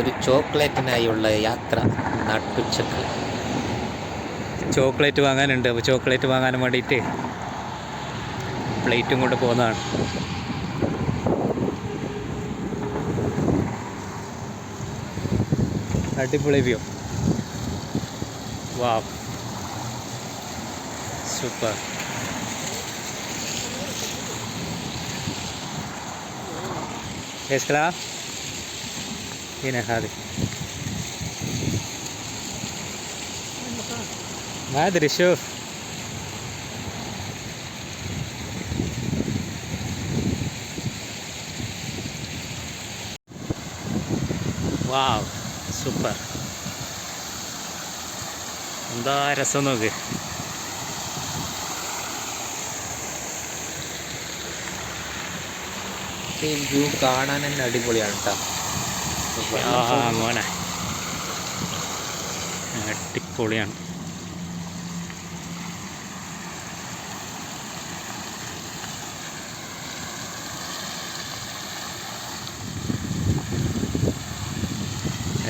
ഒരു ചോക്ലേറ്റിനായുള്ള യാത്ര നട്ടുച്ചക്ക്. ചോക്ലേറ്റ് വാങ്ങാനുണ്ട്. അപ്പോൾ ചോക്ലേറ്റ് വാങ്ങാൻ വേണ്ടിയിട്ട് പ്ലേറ്റും കൊണ്ട് പോകുന്നതാണ് അടിപൊളി വ്യൂ. വാ സൂപ്പർ. കേസ്കളാ Yun ang hari. Madre siya. Wow super എന്താ രസം നോക്ക് വ്യൂ കാണാൻ തന്നെ അടിപൊളിയാണ് കേട്ടോ ആ മോനെ. അടിപൊളിയാണ്.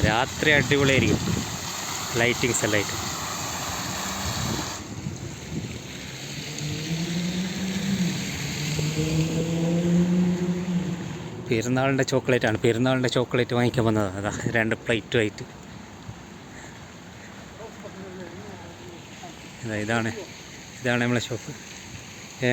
രാത്രി അടിപൊളിയായിരിക്കും. ലൈറ്റിങ്സ് എല്ലാം ആയിട്ട്. പെരുന്നാളിന്റെ ചോക്ലേറ്റാണ്. പെരുന്നാളിന്റെ ചോക്ലേറ്റ് വാങ്ങിക്കാൻ വന്നതാണ് അതാ രണ്ട് പ്ലേറ്റ് പ്ലേറ്റുമായിട്ട് അതാ ഇതാണ്. ഇതാണ് നമ്മളെ ഷോപ്പ്. ഏ?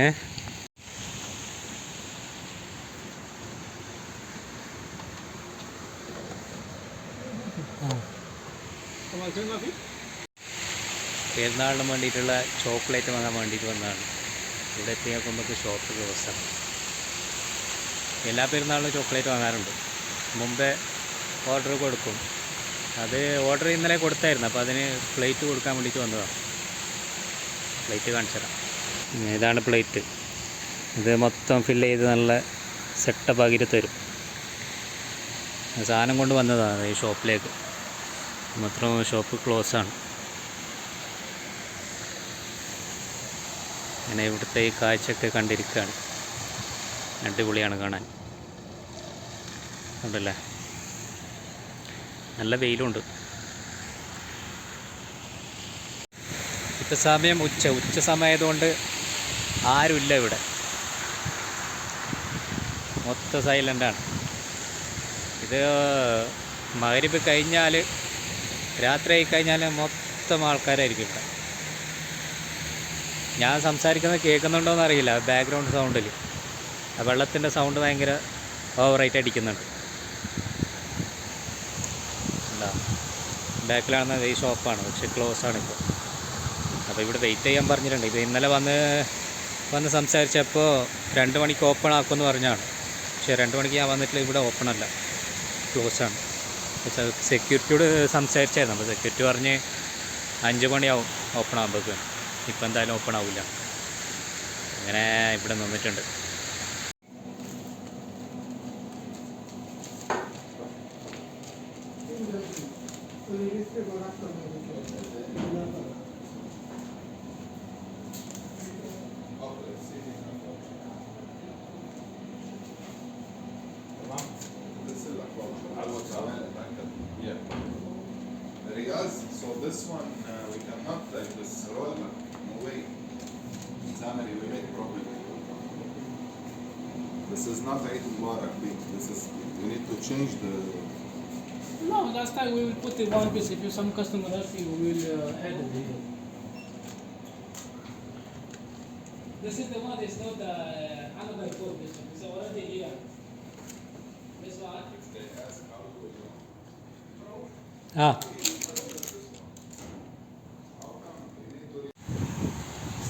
പെരുന്നാളിന് വേണ്ടിയിട്ടുള്ള ചോക്ലേറ്റ് വാങ്ങാൻ വേണ്ടിയിട്ട് വന്നതാണ്. ഇവിടെ എത്തി നോക്കുമ്പോൾ ഷോപ്പ് ക്ലോസാണ് എല്ലാ പെരുന്നാളിലും ചോക്ലേറ്റ് വാങ്ങാറുണ്ട്. മുമ്പേ ഓർഡർ കൊടുക്കും. അത് ഓർഡർ ഇന്നലെ കൊടുത്തായിരുന്നു. അപ്പോൾ അതിന് പ്ലേറ്റ് കൊടുക്കാൻ വേണ്ടിയിട്ട് വന്നതാണ് പ്ലേറ്റ് കാണിച്ചു തരാം. ഇതാണ് പ്ലേറ്റ് ഇത് മൊത്തം ഫില്ല് ചെയ്ത് നല്ല സെറ്റപ്പ് ആക്കിയിട്ട് തരും. സാധനം കൊണ്ട് വന്നതാണ് ഈ ഷോപ്പിലേക്ക് മാത്രം ഷോപ്പ് ക്ലോസ് ആണ്. അങ്ങനെ ഇവിടുത്തെ ഈ കാഴ്ചയൊക്കെ കണ്ടിരിക്കുകയാണ്. അടിപൊളിയാണ് കാണാൻ. ഉണ്ടല്ലേ? നല്ല വെയിലുണ്ട്. ഇപ്പം സമയം ഉച്ച ഉച്ച സമയമായതുകൊണ്ട് ആരുമില്ല ഇവിടെ. മൊത്തം സൈലന്റാണ് ഇത് മകരിപ്പ് കഴിഞ്ഞാൽ രാത്രി ആയി കഴിഞ്ഞാൽ മൊത്തം ആൾക്കാരായിരിക്കും ഇവിടെ. ഞാൻ സംസാരിക്കുന്നത് കേൾക്കുന്നുണ്ടോയെന്ന് അറിയില്ല ബാക്ക്ഗ്രൗണ്ട് സൗണ്ടിൽ വെള്ളത്തിന്റെ സൗണ്ട് ഭയങ്കര ഓവറായിട്ട് അടിക്കുന്നുണ്ട്. എന്താ ബാക്കിലാണെന്ന് ഈ ഷോപ്പാണ് പക്ഷെ ക്ലോസ് ആണ് ഇപ്പോൾ അപ്പോൾ ഇവിടെ വെയിറ്റ് ചെയ്യാൻ പറഞ്ഞിട്ടുണ്ട്. ഇപ്പോൾ ഇന്നലെ വന്ന് വന്ന് സംസാരിച്ചപ്പോൾ രണ്ട് മണിക്ക് ഓപ്പൺ ആക്കുമെന്ന് പറഞ്ഞാണ്. പക്ഷേ രണ്ട് മണിക്ക് ഞാൻ വന്നിട്ടില്ല ഇവിടെ ഓപ്പൺ അല്ല. ക്ലോസ് ആണ്. സെക്യൂരിറ്റിയോട് സംസാരിച്ചായിരുന്നു. അപ്പോൾ സെക്യൂരിറ്റി പറഞ്ഞ് അഞ്ച് മണിയാവും ഓപ്പൺ ആകുമ്പോഴേക്കും ഇപ്പം എന്തായാലും ഓപ്പൺ ആവില്ല അങ്ങനെ ഇവിടെ നിന്നിട്ടുണ്ട്. Riyaz, so this one, uh, we cannot like this roll, no way. Zamari, we make problem. This is not Eid Mubarak big, this is, we need to change the, No, last time we will put in one piece. If you some customer happy, we will uh, add it here. This is the one. It's not uh, another code. This one. It's already here. This one. ആ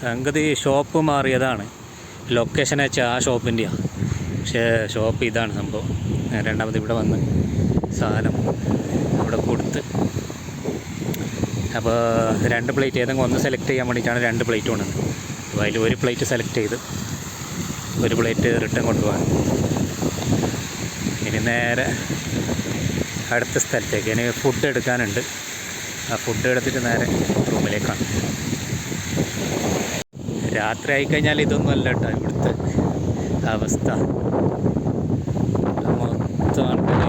സംഗതി shop മാറിയതാണ്. Location വെച്ചാൽ ആ ഷോപ്പിന്റെയാണ് പക്ഷേ shop ഇതാണ് സംഭവം. രണ്ടാമത് ഇവിടെ വന്ന് സാധനം ഇവിടെ കൊടുത്ത്. അപ്പോൾ രണ്ട് പ്ലേറ്റ് ഏതെങ്കിലും ഒന്ന് സെലക്ട് ചെയ്യാൻ വേണ്ടിയിട്ടാണ് രണ്ട് പ്ലേറ്റ് കൊണ്ടുവന്നത്. അപ്പോൾ അതിൽ ഒരു പ്ലേറ്റ് സെലക്ട് ചെയ്ത് ഒരു പ്ലേറ്റ് റിട്ടേൺ കൊണ്ടുപോകാൻ. ഇനി നേരെ അടുത്ത സ്ഥലത്തേക്ക്. ഇനി ഫുഡ് എടുക്കാനുണ്ട്. ആ ഫുഡ് എടുത്തിട്ട് നേരെ റൂമിലേക്കാണ് രാത്രി ആയിക്കഴിഞ്ഞാൽ ഇതൊന്നും അല്ല കേട്ടോ ഇവിടുത്തെ അവസ്ഥ. മൊത്തം ആൾക്കാർ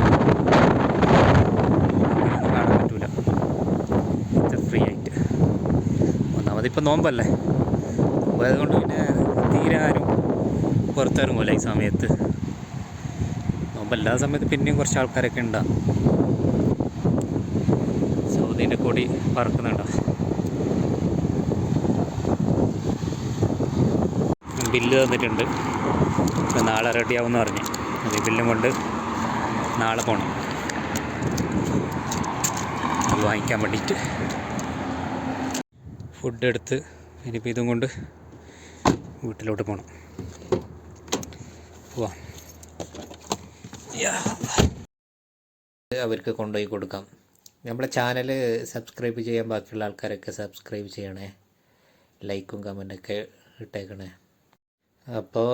കാണാൻ പറ്റൂല ഫ്രീ ആയിട്ട്. ഒന്നാമതിപ്പോൾ നോമ്പല്ലേ? നോമ്പായതുകൊണ്ട് പിന്നെ തീരെ ആരും പുറത്തിറങ്ങൂല ഈ സമയത്ത്. നോമ്പല്ലാത്ത സമയത്ത് പിന്നെയും കുറച്ച് ആൾക്കാരൊക്കെ ഉണ്ടാകും സൗദിന്റെ കൊടി പറക്കുന്നുണ്ടോ? ബില്ല് തന്നിട്ടുണ്ട്. നാളെ പറഞ്ഞു. പറഞ്ഞ് അത് ബില്ലും കൊണ്ട് നാളെ പോകണം അത് വാങ്ങിക്കാൻ വേണ്ടിയിട്ട്. ഫുഡ് എടുത്ത് ഇനിയിപ്പോൾ ഇതും കൊണ്ട് വീട്ടിലോട്ട് പോകണം പോവാം. അവർക്ക് കൊണ്ടുപോയി കൊടുക്കാം. നമ്മളെ ചാനൽ സബ്സ്ക്രൈബ് ചെയ്യാൻ ബാക്കിയുള്ള ആൾക്കാരൊക്കെ സബ്സ്ക്രൈബ് ചെയ്യണേ. ലൈക്കും കമന്റൊക്കെ ഇട്ടേക്കണേ. അപ്പോൾ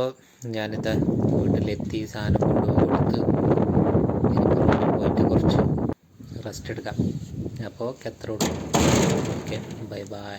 ഞാനിതാ വീട്ടിലെത്തി സാധനം കൊണ്ടുപോയി കൊടുത്ത് ഇനിയിപ്പോൾ റൂമിൽ പോയിട്ട് കുറച്ച് റെസ്റ്റ് എടുക്കാം. അപ്പോൾ എത്ര ഓക്കെ ബൈ ബൈ